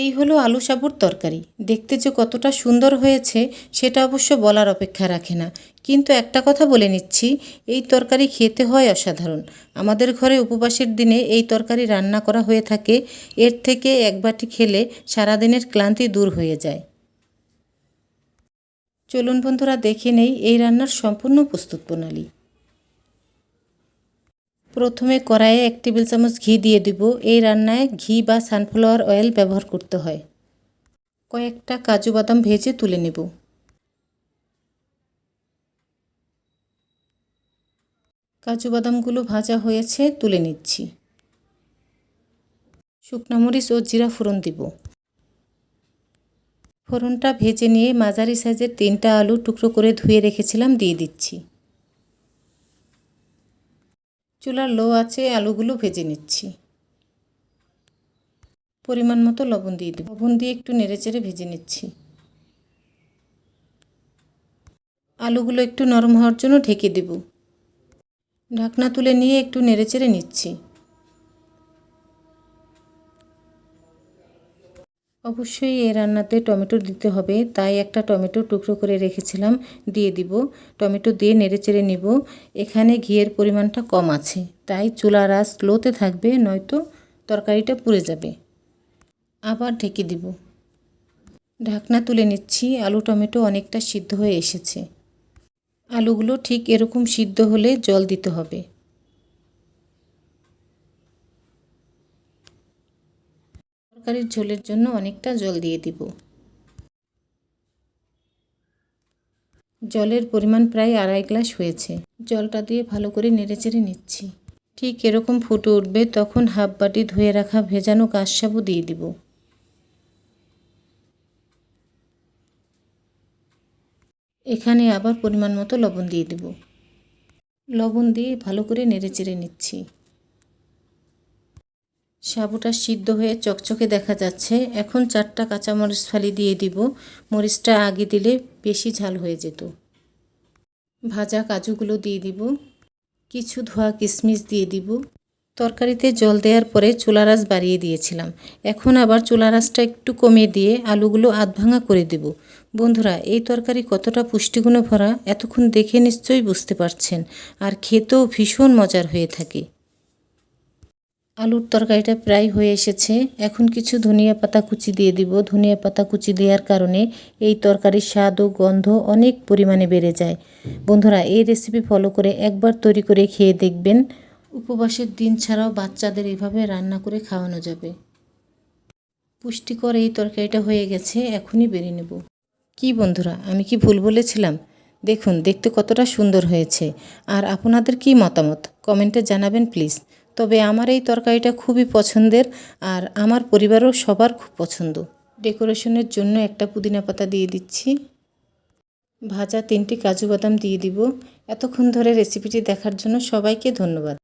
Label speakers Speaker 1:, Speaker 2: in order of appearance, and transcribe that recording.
Speaker 1: এই হলো আলু সাবুর তরকারি। দেখতে যে কতটা সুন্দর হয়েছে, সেটা অবশ্য বলার অপেক্ষা রাখে না। কিন্তু একটা কথা বলে নিচ্ছি, এই তরকারি খেতে হয় অসাধারণ। আমাদের ঘরে উপবাসের দিনে এই তরকারি রান্না করা হয়ে থাকে, এর থেকে এক বাটি খেলে সারাদিনের ক্লান্তি দূর হয়ে যায়। চলুন বন্ধুরা, দেখে নেই এই রান্নার সম্পূর্ণ প্রস্তুত প্রণালী। প্রথমে কড়াইয়ে এক টেবিল চামচ ঘি দিয়ে দিব। এই রান্নায় ঘি বা সানফ্লাওয়ার অয়েল ব্যবহার করতে হয়। কয়েকটা কাজু বাদাম ভেজে তুলে নেব। কাজু বাদামগুলো ভাজা হয়েছে, তুলে নিচ্ছি। শুকনা মরিচ ও জিরা ফোড়ন দিব। ফোড়নটা ভেজে নিয়ে মাঝারি সাইজের তিনটা আলু টুকরো করে ধুয়ে রেখেছিলাম, দিয়ে দিচ্ছি। চুলার লো আছে, আলুগুলো ভেজে নিচ্ছি। পরিমাণ মতো লবণ দিয়ে দেবো। লবণ দিয়ে একটু নেড়েচেড়ে ভেজে নিচ্ছি। আলুগুলো একটু নরম হওয়ার জন্য ঢেকে দেব। ঢাকনা তুলে নিয়ে একটু নেড়েচেড়ে নিচ্ছি। অবশ্যই এই রান্নাতে টমেটো দিতে হবে। তাই একটা টমেটো টুকরো করে রেখেছিলাম, দিয়ে দিব। টমেটো দিয়ে নেড়েচেড়ে নিব। এখানে ঘিয়ের পরিমাণটা কম আছে। তাই চুলার আঁচ স্লোতে থাকবে, নয়তো তরকারিটা পুড়ে যাবে। আবার ঢেকে দিব। ঢাকনা তুলে নিচ্ছি। আলু, টমেটো অনেকটা সিদ্ধ হয়ে এসেছে। আলুগুলো ঠিক এরকম সিদ্ধ হলে জল দিতে হবে। তরকারির ঝোলের জন্য অনেকটা জল দিয়ে দিব। জলের পরিমাণ প্রায় আড়াই গ্লাস হয়েছে। জলটা দিয়ে ভালো করে নেড়েচেড়ে নিচ্ছি। ঠিক এরকম ফুটে উঠবে তখন হাফ বাটি ধুয়ে রাখা ভেজানো কাশ সাবু দিয়ে দিব। এখানে আবার পরিমাণ মতো লবণ দিয়ে দেব। লবণ দিয়ে ভালো করে নেড়েচেড়ে নিচ্ছি। সাবুটা সিদ্ধ হয়ে চকচকে দেখা যাচ্ছে। এখন চারটা কাঁচামরিচ ফালি দিয়ে দিব। মরিচটা আগে দিলে বেশি ঝাল হয়ে যেত। ভাজা কাজুগুলো দিয়ে দিব। কিছু ধোয়া কিশমিশ দিয়ে দিব। তরকারিতে জল দেওয়ার পরে চুলার আঁচ বাড়িয়ে দিয়েছিলাম। এখন আবার চুলার আঁচটা একটু কমিয়ে দিয়ে আলুগুলো আধ ভাঙা করে দেব। বন্ধুরা, এই তরকারি কতটা পুষ্টিগুণে ভরা এতক্ষণ দেখে নিশ্চয়ই বুঝতে পারছেন। আর খেতেও ভীষণ মজার হয়ে থাকে। আলুর তরকারিটা প্রায় হয়ে এসেছে। এখন কিছু ধনিয়া পাতা কুচি দিয়ে দিব। ধনিয়া পাতা কুচি দেওয়ার কারণে এই তরকারির স্বাদ ও গন্ধ অনেক পরিমাণে বেড়ে যায়। বন্ধুরা, এই রেসিপি ফলো করে একবার তৈরি করে খেয়ে দেখবেন। উপবাসের দিন ছাড়াও বাচ্চাদের এভাবে রান্না করে খাওয়ানো যাবে। পুষ্টিকর এই তরকারিটা হয়ে গেছে, এখনই বেরিয়ে নেব। কি বন্ধুরা, আমি কি ভুল বলেছিলাম? দেখুন, দেখতে কতটা সুন্দর হয়েছে। আর আপনাদের কি মতামত? কমেন্টে জানাবেন, প্লিজ। তবে আমার এই তরকারিটা খুবই পছন্দের আর আমার পরিবারও সবার খুব পছন্দ। ডেকোরেশনের জন্য একটা পুদিনা পাতা দিয়ে দিচ্ছি। ভাজা তিনটি কাজু বাদাম দিয়ে দিব। এতক্ষণ ধরে রেসিপিটি দেখার জন্য সবাইকে ধন্যবাদ।